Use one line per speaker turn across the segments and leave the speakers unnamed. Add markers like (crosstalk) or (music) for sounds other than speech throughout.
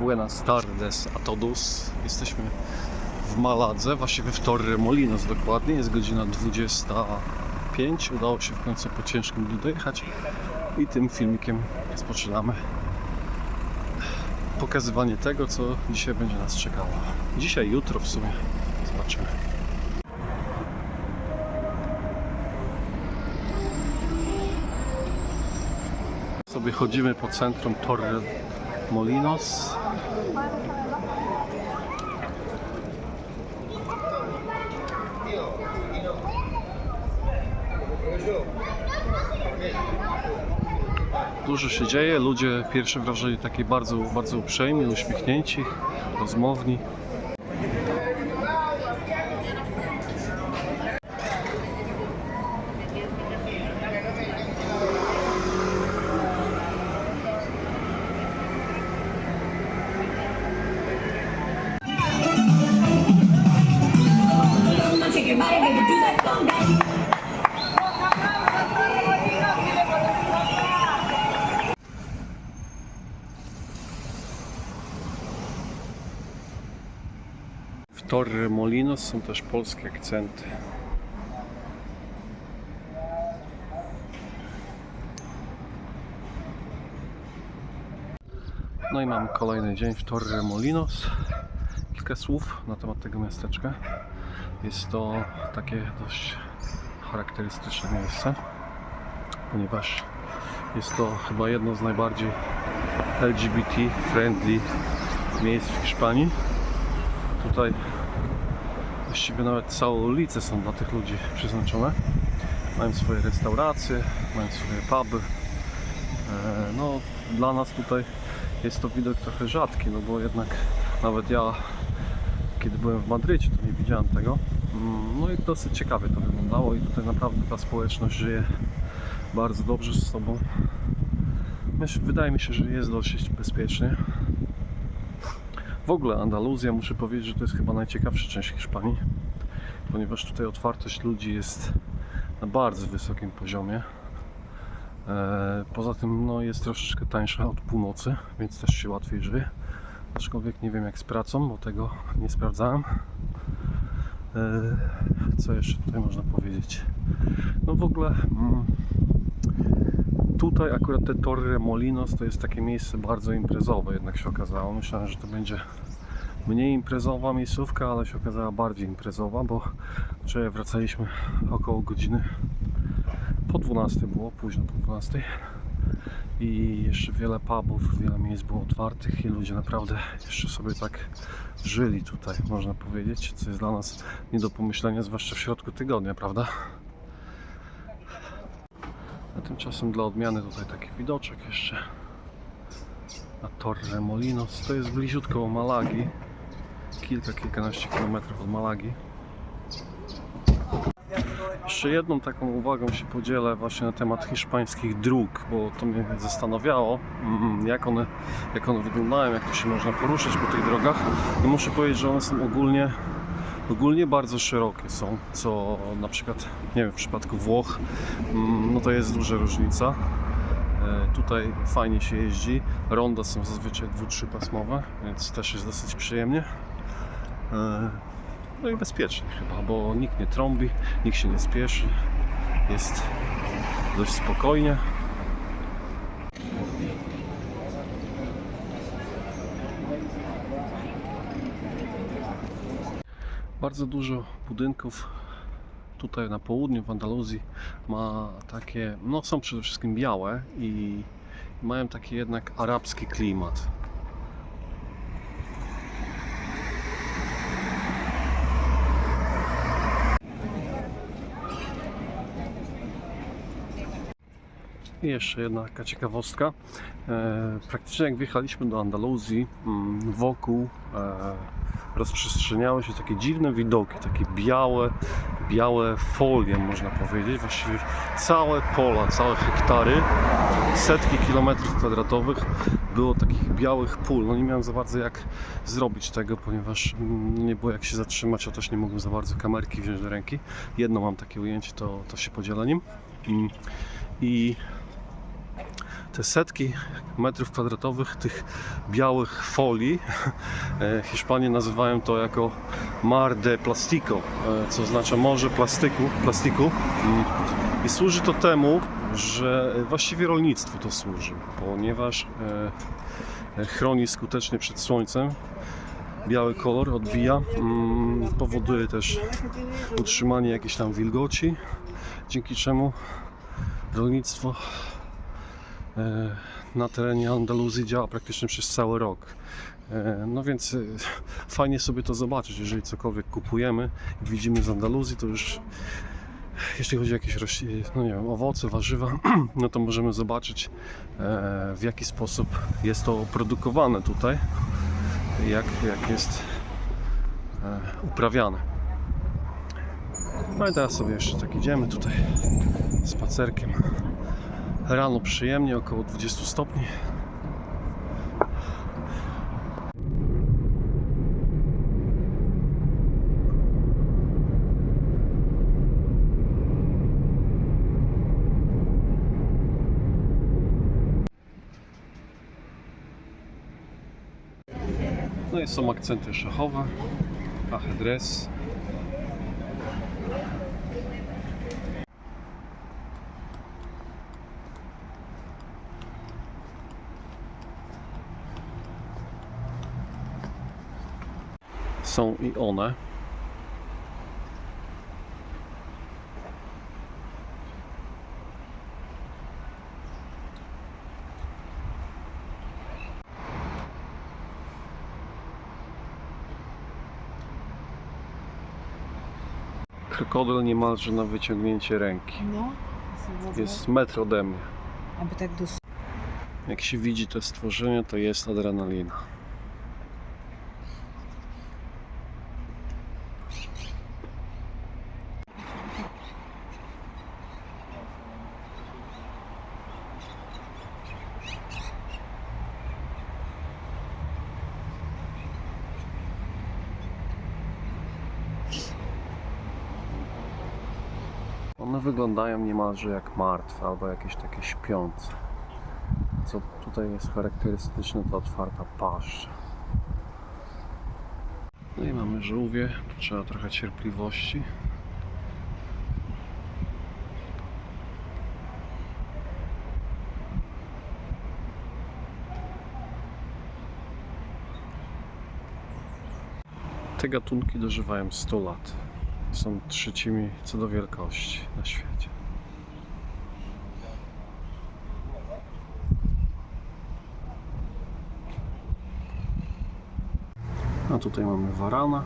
Buenas tardes a todos. Jesteśmy w Maladze, właściwie w Torremolinos dokładnie. Jest godzina 25. Udało się w końcu po ciężkim dniu dojechać. I tym filmikiem rozpoczynamy pokazywanie tego, co dzisiaj będzie nas czekało. Dzisiaj, jutro w sumie. Zobaczymy. Sobie chodzimy po centrum Torre Molinos. Dużo się dzieje, ludzie pierwsze wrażenie takie bardzo, bardzo uprzejmi, uśmiechnięci, rozmowni. Torre Molinos są też polskie akcenty. No i mamy kolejny dzień w Torre Molinos. Kilka słów na temat tego miasteczka. Jest to takie dość charakterystyczne miejsce, ponieważ jest to chyba jedno z najbardziej LGBT-friendly miejsc w Hiszpanii. Tutaj właściwie nawet całe ulice są dla tych ludzi przeznaczone. Mają swoje restauracje, mają swoje puby. E, No, dla nas tutaj jest to widok trochę rzadki, no bo jednak nawet ja, kiedy byłem w Madrycie, to nie widziałem tego. Mm, No i dosyć ciekawie to wyglądało i tutaj naprawdę ta społeczność żyje bardzo dobrze z sobą. Wydaje mi się, że jest dosyć bezpiecznie. W ogóle Andaluzja, muszę powiedzieć, że to jest chyba najciekawsza część Hiszpanii, ponieważ tutaj otwartość ludzi jest na bardzo wysokim poziomie. E, Poza tym no, jest troszeczkę tańsza od północy, więc też się łatwiej żyje. Aczkolwiek nie wiem jak z pracą, bo tego nie sprawdzałem. E, Co jeszcze tutaj można powiedzieć? No w ogóle mm, tutaj akurat te Torre Molinos to jest takie miejsce bardzo imprezowe jednak się okazało. Myślałem, że to będzie mniej imprezowa miejscówka, ale się okazała bardziej imprezowa, bo wczoraj wracaliśmy około godziny po 12 było, późno po 12 i jeszcze wiele pubów, wiele miejsc było otwartych i ludzie naprawdę jeszcze sobie tak żyli tutaj, można powiedzieć, co jest dla nas nie do pomyślenia, zwłaszcza w środku tygodnia, prawda? Tymczasem dla odmiany tutaj taki widoczek jeszcze na Torre Molinos. To jest bliziutko Malagi. Kilka, kilkanaście kilometrów od Malagi. Jeszcze jedną taką uwagą się podzielę właśnie na temat hiszpańskich dróg, bo to mnie zastanawiało, mm, jak one, jak one wyglądają, jak to się można poruszać po tych drogach. I muszę powiedzieć, że one są ogólnie ogólnie bardzo szerokie są, co na przykład, nie wiem, w przypadku Włoch, mm, no to jest duża różnica. E, Tutaj fajnie się jeździ. Ronda są zazwyczaj dwu, trzypasmowe, więc też jest dosyć przyjemnie. E, No i bezpiecznie chyba, bo nikt nie trąbi, nikt się nie spieszy. Jest dość spokojnie. Bardzo dużo budynków tutaj na południu w Andaluzji ma takie, no są przede wszystkim białe i mają taki jednak arabski klimat. I jeszcze jedna taka ciekawostka. E, praktycznie jak wjechaliśmy do Andaluzji, mm, wokół e, rozprzestrzeniały się takie dziwne widoki, takie białe, białe folie można powiedzieć. Właściwie całe pola, całe hektary, setki kilometrów kwadratowych było takich białych pól. No nie miałem za bardzo jak zrobić tego, ponieważ nie było jak się zatrzymać, a też nie mogłem za bardzo kamerki wziąć do ręki. Jedno mam takie ujęcie, to, to się podzielę nim. Mm, I te setki metrów kwadratowych tych białych folii. E, Hiszpanie nazywają to jako mar de plastico, e, co oznacza morze plastiku. plastiku. Mm. I służy to temu, że właściwie rolnictwu to służy, ponieważ e, chroni skutecznie przed słońcem. Biały kolor odbija, mm, powoduje też utrzymanie jakiejś tam wilgoci, dzięki czemu rolnictwo na terenie Andaluzji działa praktycznie przez cały rok. E, No więc e, fajnie sobie to zobaczyć, jeżeli cokolwiek kupujemy i widzimy z Andaluzji, to już jeśli chodzi o jakieś rośliny, no nie wiem, owoce, warzywa, (clears throat) no to możemy zobaczyć e, w jaki sposób jest to produkowane tutaj, jak, jak jest e, uprawiane. No i teraz sobie jeszcze tak idziemy tutaj spacerkiem. Rano przyjemnie, około 20 stopni. No i są akcenty szachowe, ajedrez. Są i one. Krokodyl niemalże na wyciągnięcie ręki.
No,
Jest metr ode mnie.
aby tak.
Jak się widzi te stworzenie, to jest adrenalina. One wyglądają niemalże jak martwe albo jakieś takie śpiące. Co tutaj jest charakterystyczne, to otwarta paszcza. No i mamy żółwie, trzeba trochę cierpliwości. Te gatunki dożywają 100 lat. Są trzecimi co do wielkości na świecie. A tutaj mamy warana.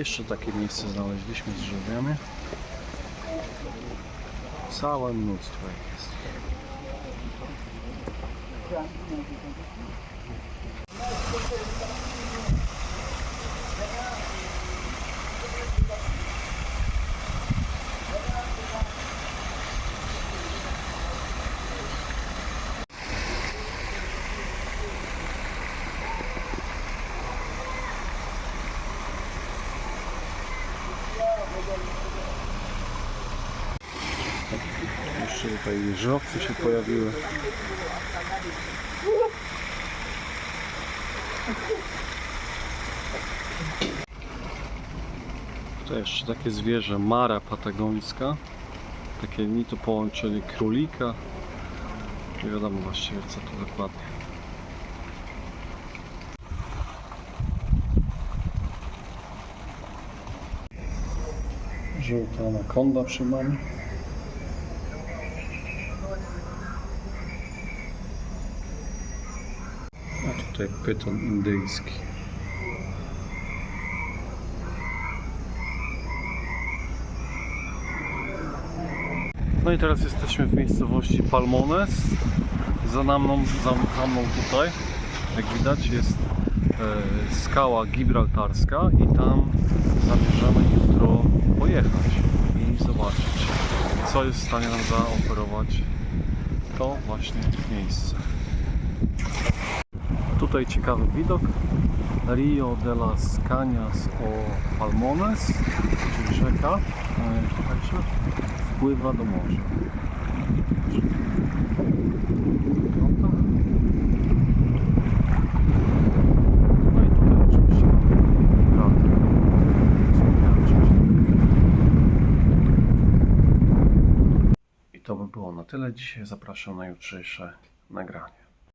Jeszcze takie miejsce znaleźliśmy z żółwiami. Całe mnóstwo jest. Jeszcze tutaj jeżowce się pojawiły. To jeszcze takie zwierzę, mara patagońska. Takie ni to połączenie królika. Nie wiadomo właściwie co to dokładnie. Żółta anakonda przy mamie. Tutaj pyton indyjski. No i teraz jesteśmy w miejscowości Palmones. Za mną, za, za mną tutaj, jak widać, jest e, skała gibraltarska i tam zamierzamy jutro pojechać i zobaczyć, co jest w stanie nam zaoferować to właśnie miejsce. Tutaj ciekawy widok. Rio de las Cañas o Palmones, czyli rzeka, e, także wpływa do morza. No. I to by było na tyle. Dzisiaj zapraszam na jutrzejsze nagranie.